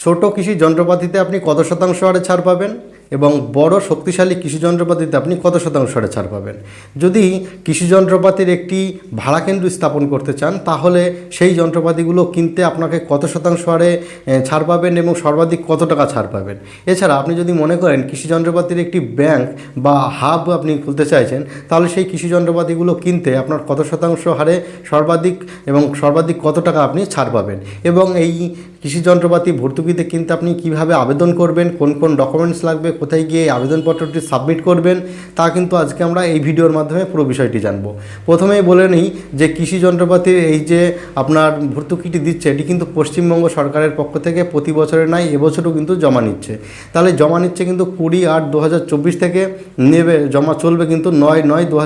ছোট কৃষি যন্ত্রপাতিতে আপনি কত শতাংশ হারে ছাড় পাবেন এবং বড় শক্তিশালী কৃষি যন্ত্রপাতিতে আপনি কত শতাংশ হারে ছাড় পাবেন? যদি কৃষি যন্ত্রপাতির একটি ভাড়া কেন্দ্র স্থাপন করতে চান, তাহলে সেই যন্ত্রপাতিগুলো কিনতে আপনাকে কত শতাংশ হারে ছাড় পাবেন এবং সর্বাধিক কত টাকা ছাড় পাবেন? এছাড়া আপনি যদি মনে করেন কৃষি যন্ত্রপাতির একটি ব্যাংক বা হাব আপনি খুলতে চাইছেন, তাহলে সেই কৃষি যন্ত্রপাতিগুলো কিনতে আপনার কত শতাংশ হারে সর্বাধিক এবং সর্বাধিক কত টাকা আপনি ছাড় পাবেন? এবং এই কৃষি যন্ত্রপাতি ভর্তুকিতে কিনতে আপনি কীভাবে আবেদন করবেন, কোন কোন ডকুমেন্টস লাগবে, কোথায় গিয়ে আবেদনপত্রটি সাবমিট করবেন, তা কিন্তু আজকে আমরা এই ভিডিওর মাধ্যমে পুরো বিষয়টি জানব। প্রথমেই বলে নিই যে কৃষি যন্ত্রপাতির এই যে আপনার ভর্তুকিটি দিচ্ছে, এটি কিন্তু পশ্চিমবঙ্গ সরকারের পক্ষ থেকে প্রতি বছরে নয়, এবছরও কিন্তু জমা নিচ্ছে। তাহলে জমা নিচ্ছে কিন্তু কুড়ি আট দু থেকে নেবে, জমা চলবে কিন্তু নয় নয় দু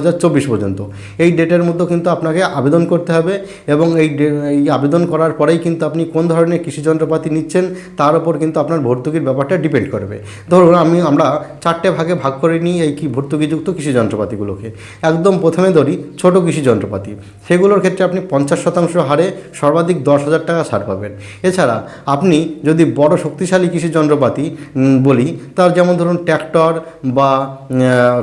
পর্যন্ত। এই ডেটের মধ্যে কিন্তু আপনাকে আবেদন করতে হবে এবং এই এই আবেদন করার পরেই কিন্তু আপনি কোন ধরনের কৃষি যন্ত্রপাতি নিচ্ছেন, তার উপর কিন্তু আপনার ভর্তুকির ব্যাপারটা ডিপেন্ড করবে। ধরুন আমি, আমরা চারটে ভাগে ভাগ করে নিই এই কি ভর্তুকিযুক্ত কৃষি যন্ত্রপাতিগুলোকে। একদম প্রথমে ধরি ছোট কৃষি যন্ত্রপাতি। সেগুলোর ক্ষেত্রে আপনি পঞ্চাশ শতাংশ হারে সর্বাধিক দশ হাজার টাকা ছাড় পাবেন। এছাড়া আপনি যদি বড় শক্তিশালী কৃষি যন্ত্রপাতি বলি, তার যেমন ধরুন ট্র্যাক্টর বা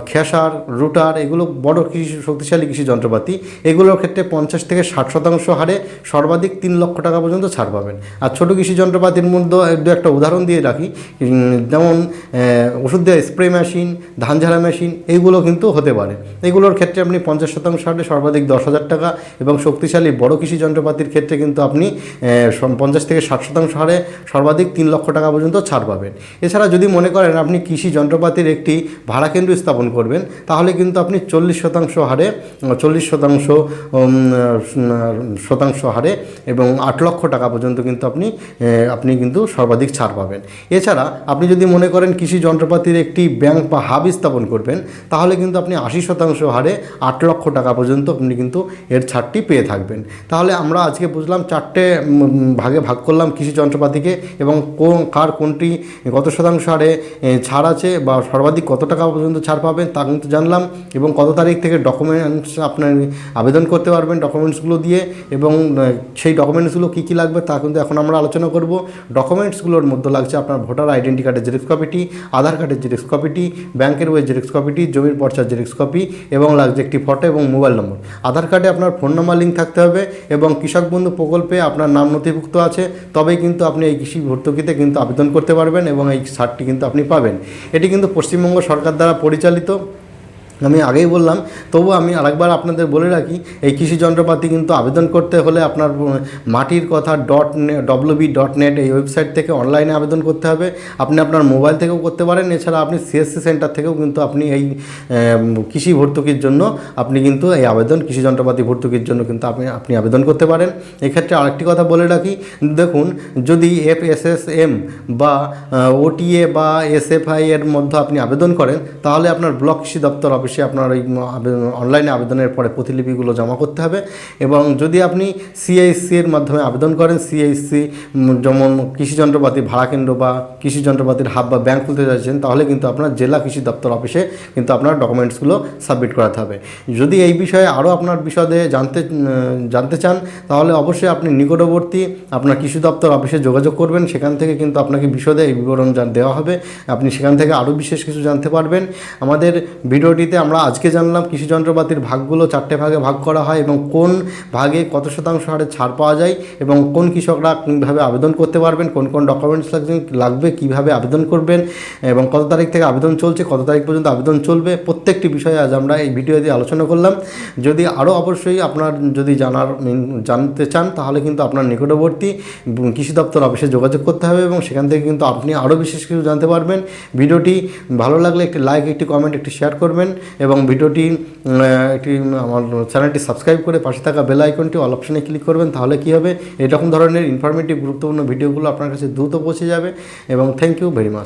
খেসার, রুটার, এগুলো বড় কৃষি, শক্তিশালী কৃষি যন্ত্রপাতি, এগুলোর ক্ষেত্রে পঞ্চাশ থেকে ষাট শতাংশ হারে সর্বাধিক তিন লক্ষ টাকা পর্যন্ত ছাড় পাবেন। আর ছোট কৃষি যন্ত্রপাতির মধ্যে দু একটা উদাহরণ দিয়ে রাখি। যেমন ওষুধ দেওয়া স্প্রে মেশিন ধান ঝাড়া মেশিন এইগুলো কিন্তু হতে পারে। এগুলোর ক্ষেত্রে আপনি পঞ্চাশ শতাংশ হারে সর্বাধিক দশ হাজার টাকা এবং শক্তিশালী বড় কৃষি যন্ত্রপাতির ক্ষেত্রে কিন্তু আপনি পঞ্চাশ থেকে ষাট শতাংশ হারে সর্বাধিক তিন লক্ষ টাকা পর্যন্ত ছাড় পাবেন। এছাড়া যদি মনে করেন আপনি কৃষি যন্ত্রপাতির একটি ভাড়া কেন্দ্র স্থাপন করবেন, তাহলে কিন্তু আপনি চল্লিশ শতাংশ হারে, চল্লিশ শতাংশ শতাংশ হারে এবং আট লক্ষ টাকা পর্যন্ত কিন্তু আপনি আপনি কিন্তু সর্বাধিক ছাড় পাবেন। এছাড়া আপনি যদি মনে করেন কৃষি যন্ত্রপাতির একটি ব্যাংক বা হাব স্থাপন করবেন, তাহলে কিন্তু আপনি আশি শতাংশ হারে আট লক্ষ টাকা পর্যন্ত আপনি কিন্তু এর ছাড়টি পেয়ে থাকবেন। তাহলে আমরা আজকে বুঝলাম চারটে ভাগে ভাগ করলাম কৃষি যন্ত্রপাতিকে এবং কোন, কার কোনটি কত শতাংশ হারে ছাড় আছে বা সর্বাধিক কত টাকা পর্যন্ত ছাড় পাবেন তা কিন্তু জানলাম এবং কত তারিখ থেকে ডকুমেন্টস আপনার আবেদন করতে পারবেন ডকুমেন্টসগুলো দিয়ে এবং সেই ডকুমেন্টসগুলো কী কী লাগবে তা কিন্তু এখন আমরা আলোচনা করব। ডকুমেন্টসগুলোর মধ্যে লাগছে আপনার ভোটার আইডেন্টি কার্ডের জেরক্স কপিটি আধার কার্ডের জেরক্স কপিটি ব্যাংকের বইয়ের জেরক্স কপিটি জমির পর্চার জেরক্স কপি এবং লাগছে একটি ফটো এবং মোবাইল নম্বর আধার কার্ডে আপনার ফোন নম্বর লিঙ্ক থাকতে হবে এবং কৃষক বন্ধু প্রকল্পে আপনার নাম নথিভুক্ত আছে, তবেই কিন্তু আপনি এই কৃষি ভর্তুকিতে কিন্তু আবেদন করতে পারবেন এবং এই সারটি কিন্তু আপনি পাবেন। এটি কিন্তু পশ্চিমবঙ্গ সরকার দ্বারা পরিচালিত। আমি আগেই বললাম তবু আমি আরেকবার আপনাদের বলে রাখি, এই কৃষি যন্ত্রপাতি কিন্তু আবেদন করতে হলে আপনার Matir Katha dot WB dot net এই ওয়েবসাইট থেকে অনলাইনে আবেদন করতে হবে। আপনি আপনার মোবাইল থেকেও করতে পারেন, এছাড়া আপনি সিএসসি সেন্টার থেকেও কিন্তু আপনি এই কৃষি ভর্তুকির জন্য আপনি কিন্তু এই আবেদন, কৃষি যন্ত্রপাতি ভর্তুকির জন্য কিন্তু আপনি আপনি আবেদন করতে পারেন। এক্ষেত্রে আরেকটি কথা বলে রাখি, দেখুন, যদি এফ এস এস এম বা ওটিএ বা এস এসএফআই এর মধ্যে আপনি আবেদন করেন, তাহলে আপনার ব্লক কৃষি দপ্তর অফিসে আপনার ওই অনলাইনে আবেদনের পরে প্রতিলিপিগুলো জমা করতে হবে এবং যদি আপনি সিআইসি এর মাধ্যমে আবেদন করেন সিআইসি যেমন কৃষি যন্ত্রপাতি ভাড়া কেন্দ্র বা কৃষি যন্ত্রপাতির হাব বা ব্যাংক খুলতে চাইছেন, তাহলে কিন্তু আপনার জেলা কৃষি দপ্তর অফিসে কিন্তু আপনার ডকুমেন্টসগুলো সাবমিট করাতে হবে। যদি এই বিষয়ে আরও আপনার বিশদে জানতে জানতে চান, তাহলে অবশ্যই আপনি নিকটবর্তী আপনার কৃষি দপ্তর অফিসে যোগাযোগ করবেন, সেখান থেকে কিন্তু আপনাকে বিশদে এই বিবরণ দেওয়া হবে, আপনি সেখান থেকে আরও বিশেষ কিছু জানতে পারবেন। আমাদের ভিডিওটিতে আমরা আজকে জানলাম কৃষি যন্ত্রপাতির ভাগগুলো চারটে ভাগে ভাগ করা হয় এবং কোন ভাগে কত শতাংশ হারে ছাড় পাওয়া যায় এবং কোন কৃষকরা কীভাবে আবেদন করতে পারবেন, কোন কোন ডকুমেন্টস লাগবে লাগবে, কীভাবে আবেদন করবেন এবং কত তারিখ থেকে আবেদন চলছে, কত তারিখ পর্যন্ত আবেদন চলবে, প্রত্যেকটি বিষয়ে আজ আমরা এই ভিডিও দিয়ে আলোচনা করলাম। যদি আরও অবশ্যই আপনার যদি জানার, জানতে চান, তাহলে কিন্তু আপনার নিকটবর্তী কৃষি দপ্তর অফিসে যোগাযোগ করতে হবে এবং সেখান থেকে কিন্তু আপনি আরও বিশেষ কিছু জানতে পারবেন। ভিডিওটি ভালো লাগলে একটি লাইক একটি কমেন্ট একটি শেয়ার করবেন। এবং ভিডিওটি একটি আমার চ্যানেলটি সাবস্ক্রাইব করে পাশে থাকা বেল আইকনটি অল অপশনে ক্লিক করবেন, তাহলে কী হবে? এরকম ধরনের ইনফরমেটিভ গুরুত্বপূর্ণ ভিডিওগুলো আপনার কাছে দ্রুত পৌঁছে যাবে। এবং থ্যাংক ইউ ভেরি মাচ